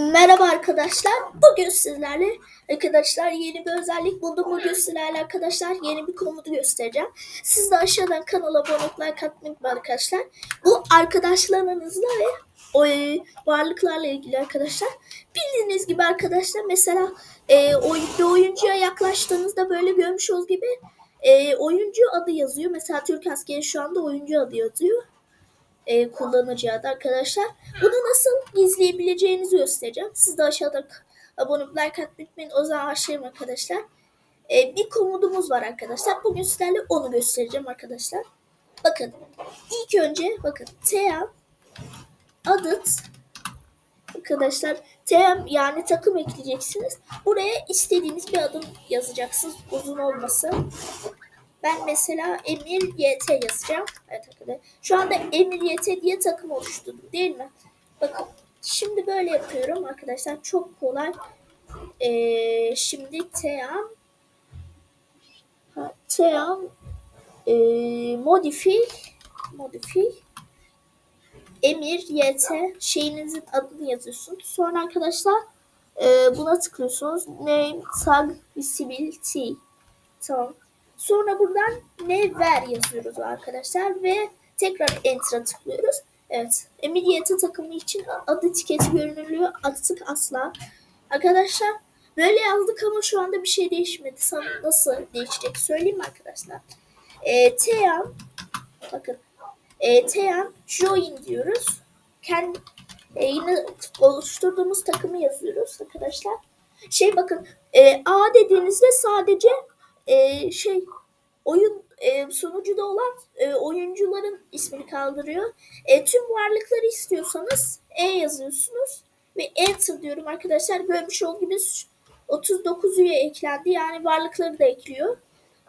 Merhaba arkadaşlar. Bugün sizlerle arkadaşlar yeni bir özellik buldum. Bugün sizlerle arkadaşlar yeni bir komutu göstereceğim. Siz de aşağıdan kanala abone olup like atmayı unutmayın arkadaşlar. Bu arkadaşlarınızla ve o varlıklarla ilgili arkadaşlar. Bildiğiniz gibi arkadaşlar mesela e, oy, bir oyuncuya yaklaştığınızda böyle görmüş olduğunuz gibi e, oyuncu adı yazıyor. Mesela Türk askeri şu anda oyuncu adı yazıyor e, kullanıcı adı arkadaşlar. Bunu nasıl gizleyebileceğinizi göstereceğim. Siz de aşağıda abone olup like atmayı. O zaman başlayalım arkadaşlar. E, bir komutumuz var arkadaşlar. Bugün sizlerle onu göstereceğim arkadaşlar. Bakın ilk önce bakın TM adet arkadaşlar TM yani takım ekleyeceksiniz. Buraya istediğiniz bir adım yazacaksınız. Uzun olmasın. Ben mesela Emir YT yazacağım. Evet arkadaşlar. Şu anda Emir YT diye takım oluşturdum değil mi? Bakın şimdi böyle yapıyorum arkadaşlar. Çok kolay. Ee, şimdi Team Team e, modify modify Emir YT şeyinizin adını yazıyorsunuz. Sonra arkadaşlar e, buna tıklıyorsunuz. Name tag visibility. Tamam. Sonra buradan ne ver yazıyoruz arkadaşlar ve tekrar enter'a tıklıyoruz. Evet. Emniyeti takımı için adı etiketi görünürlüğü artık asla. Arkadaşlar böyle yazdık ama şu anda bir şey değişmedi. Sana nasıl değişecek söyleyeyim mi arkadaşlar? E, Teyan bakın e, Teyan join diyoruz. Kendi e, yine oluşturduğumuz takımı yazıyoruz arkadaşlar. Şey bakın e, A dediğinizde sadece e, şey oyun e, sunucuda olan e, oyuncuların ismini kaldırıyor. E, tüm varlıkları istiyorsanız E yazıyorsunuz ve Enter diyorum arkadaşlar. Görmüş olduğunuz 39 üye eklendi. Yani varlıkları da ekliyor.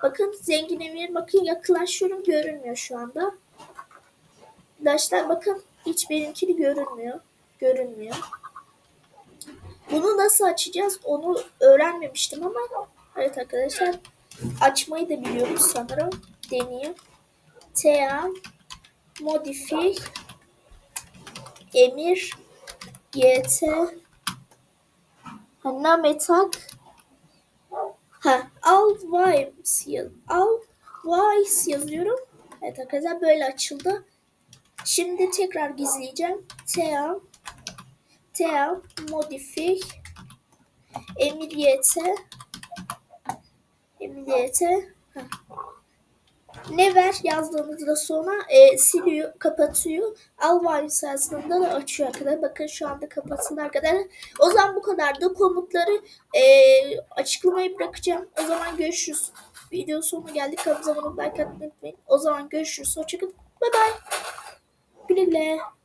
Bakın zengin emir bakın yaklaşıyorum görünmüyor şu anda. Arkadaşlar bakın hiç benimkini görünmüyor. Görünmüyor. Bunu nasıl açacağız onu öğrenmemiştim ama evet arkadaşlar açmayı da biliyoruz sanırım. Deneyeyim. Tea Modify Emir YT Hanna Metak Ha Al Vibes yaz Al Vibes yazıyorum. Evet arkadaşlar böyle açıldı. Şimdi tekrar gizleyeceğim. Tea Tea Modify Emir YT Heh. ne ver yazdığınızda sonra e, siliyor, kapatıyor. Alvay sayesinde da açıyor arkadaşlar. Bakın şu anda kapatıldı arkadaşlar. O zaman bu kadar da komutları e, açıklamayı bırakacağım. O zaman görüşürüz. Video sonuna geldik. Kanalımıza abone olmayı like atmayı unutmayın. O zaman görüşürüz. Hoşçakalın. Bye bye. Güle güle.